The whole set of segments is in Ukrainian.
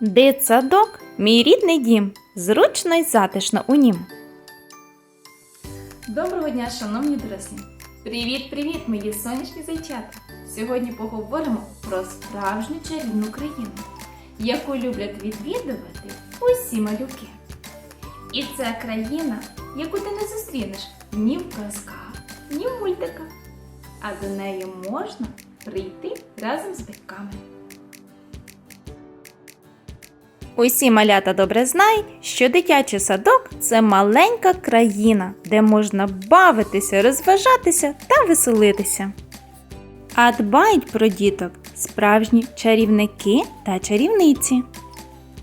Дитсадок мій рідний дім, зручно й затишно у нім. Доброго дня, шановні дорослі! Привіт-привіт, мої сонячні зайчата! Сьогодні поговоримо про справжню чарівну країну, яку люблять відвідувати усі малюки. І це країна, яку ти не зустрінеш ні в казках, ні в мультиках, а до неї можна прийти разом з батьками. Усі малята добре знають, що дитячий садок це маленька країна, де можна бавитися, розважатися та веселитися. А дбають про діток справжні чарівники та чарівниці.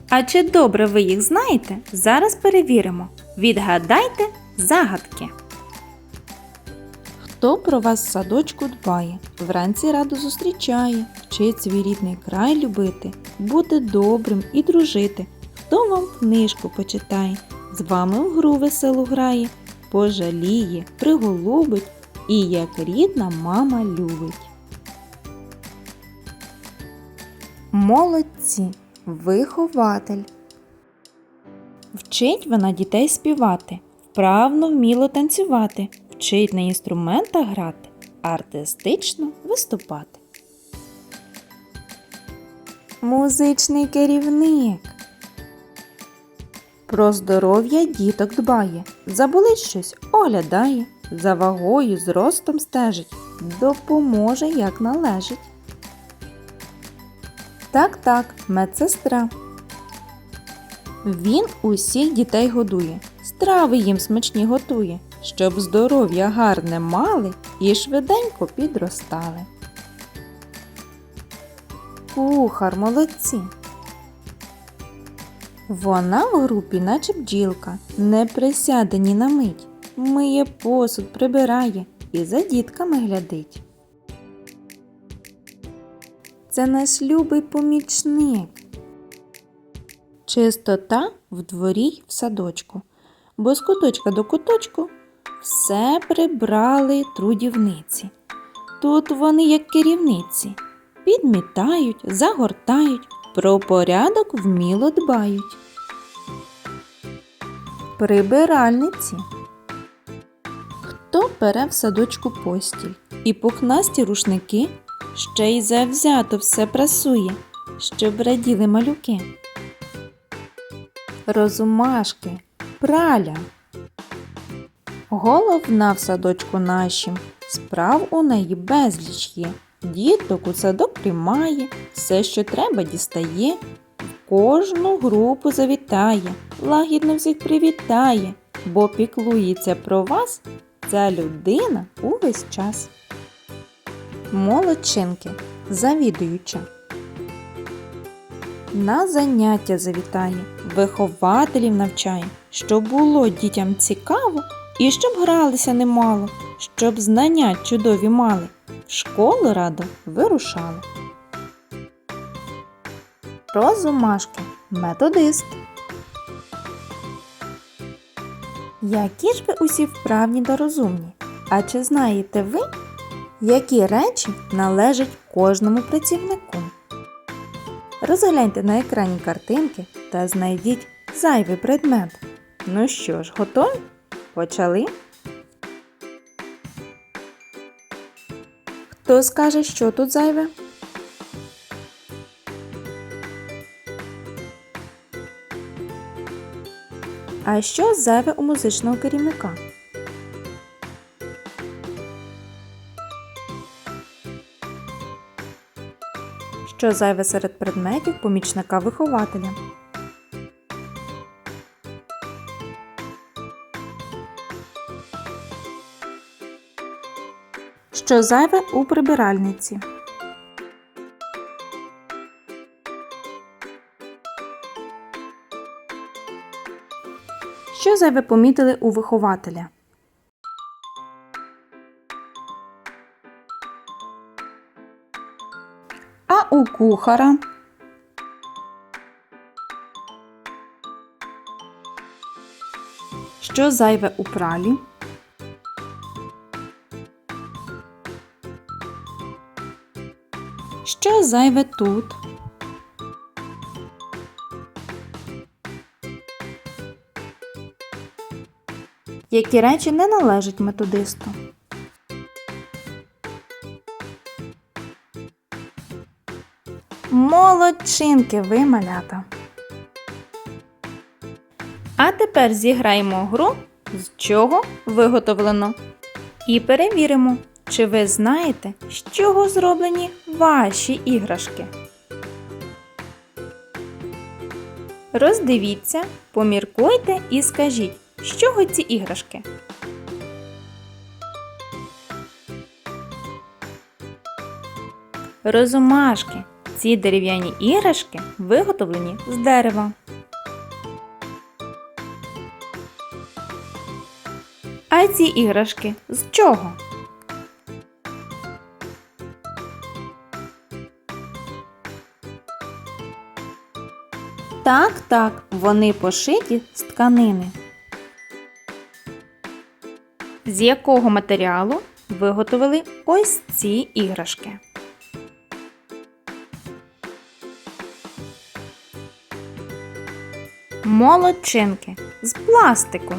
А чи добре ви їх знаєте? Зараз перевіримо. Відгадайте загадки. Хто про вас в садочку дбає, вранці радо зустрічає, вчить свій рідний край любити, бути добрим і дружити. Хто вам книжку почитає, з вами в гру веселу грає, пожаліє, приголубить і як рідна мама любить. Молодці, вихователь. Вчить вона дітей співати, вправно вміло танцювати, вчить на інструментах грати, артистично виступати. Музичний керівник. Про здоров'я діток дбає, заболить щось оглядає, за вагою зростом стежить, допоможе як належить. Так, так, медсестра. Він усіх дітей годує, страви їм смачні готує, щоб здоров'я гарне мали і швиденько підростали. Кухар молодці. Вона в групі, наче бджілка, не присяде ні на мить, миє посуд, прибирає і за дітками глядить. Це наш любий помічник. Чистота в дворі в садочку, бо з куточка до куточку все прибрали трудівниці. Тут вони, як керівниці, підмітають, загортають, про порядок вміло дбають. Прибиральниці. Хто бере в садочку постіль і пухнасті рушники, ще й завзято все прасує, щоб раділи малюки. Розумашки, праля. Головна в садочку нашім, справ у неї безліч є. Діток у садок приймає, все, що треба, дістає, в кожну групу завітає, лагідно всіх привітає, бо піклується про вас ця людина увесь час. Молодчинки, завідуюча. На заняття завітає, вихователів навчає, щоб було дітям цікаво і щоб гралися немало, щоб знання чудові мали, в школу радо вирушали. Розумашки, методист. Які ж ви усі вправні та розумні? А чи знаєте ви, які речі належать кожному працівнику? Розгляньте на екрані картинки та знайдіть зайвий предмет. Ну що ж, готові? Почали? Хто скаже, що тут зайве? А що зайве у музичного керівника? Що зайве серед предметів помічника вихователя? Що зайве у прибиральниці? Що зайве помітили у вихователя? А у кухара? Що зайве у пралі? зайве тут. Які речі не належать методисту. Молодчинки ви малята. А тепер зіграємо гру, з чого виготовлено. І перевіримо чи ви знаєте, з чого зроблені ваші іграшки. Роздивіться, поміркуйте і скажіть, з чого ці іграшки. Розумашки. Ці дерев'яні іграшки виготовлені з дерева. А ці іграшки з чого? Так, так, вони пошиті з тканини. З якого матеріалу виготовили ось ці іграшки? Молодчинки з пластику.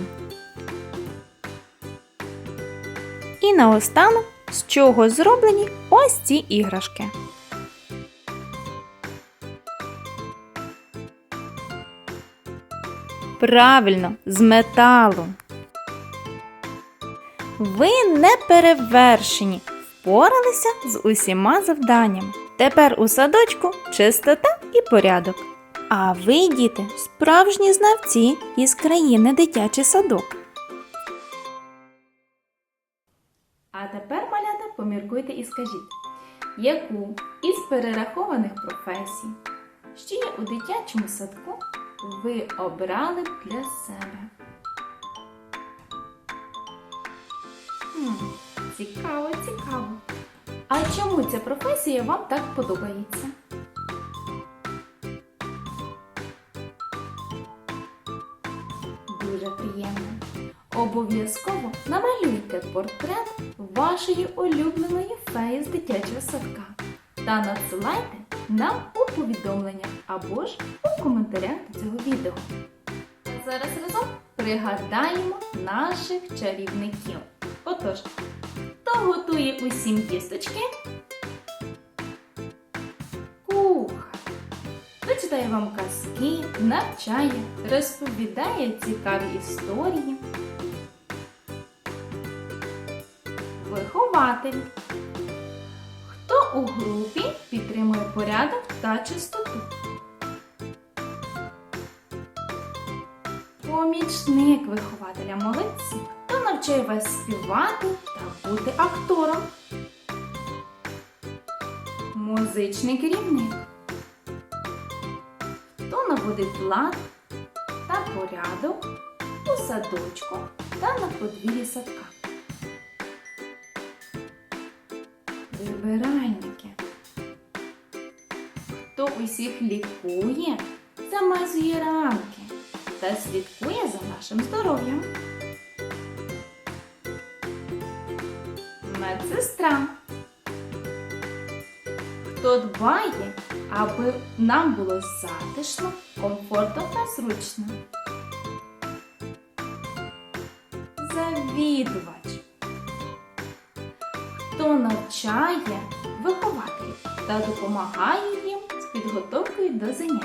І наостанок, з чого зроблені ось ці іграшки. Правильно, з металу. Ви не перевершені, впоралися з усіма завданнями. Тепер у садочку чистота і порядок. А ви, діти, справжні знавці із країни дитячий садок. А тепер, малята, поміркуйте і скажіть, яку із перерахованих професій, що є у дитячому садку, ви обрали б для себе? Хм, цікаво, цікаво. А чому ця професія вам так подобається? Дуже приємно. Обов'язково намалюйте портрет вашої улюбленої феї з дитячого садка та надсилайте нам у повідомленнях або ж у коментарях до цього відео. Зараз разом пригадаємо наших чарівників. Отож, хто готує усім кісточки? Кухар. Хто читає вам казки, навчає, розповідає цікаві історії. Вихователь. У групі підтримує порядок та чистоту? Помічник вихователя молодці. Хто навчає вас співати та бути актором? Музичний керівник. Хто наводить лад та порядок у садочку та на подвір'ї садка? Прибиральники. Хто усіх лікує, замазує ранки та слідкує за нашим здоров'ям? Медсестра. Хто дбає, аби нам було затишно, комфортно та зручно? Завідувач. Хто навчає вихователів та допомагає їм з підготовкою до занять?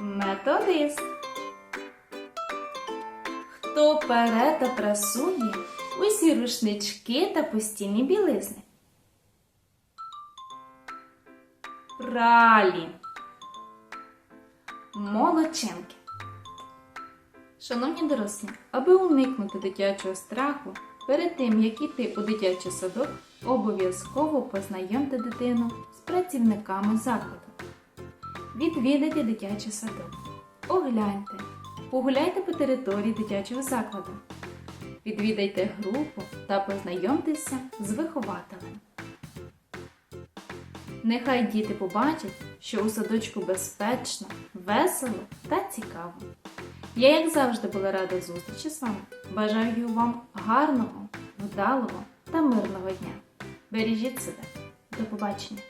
Методист. Хто пере та прасує усі рушнички та постільні білизни? Пралі. Молодчинки. Шановні дорослі, аби уникнути дитячого страху, перед тим, як іти у дитячий садок, обов'язково познайомте дитину з працівниками закладу. Відвідайте дитячий садок. Огляньте, погуляйте по території дитячого закладу. Відвідайте групу та познайомтеся з вихователем. Нехай діти побачать, що у садочку безпечно, весело та цікаво. Я, як завжди, була рада зустрічі з вами. Бажаю вам гарного, вдалого та мирного дня. Бережіть себе. До побачення!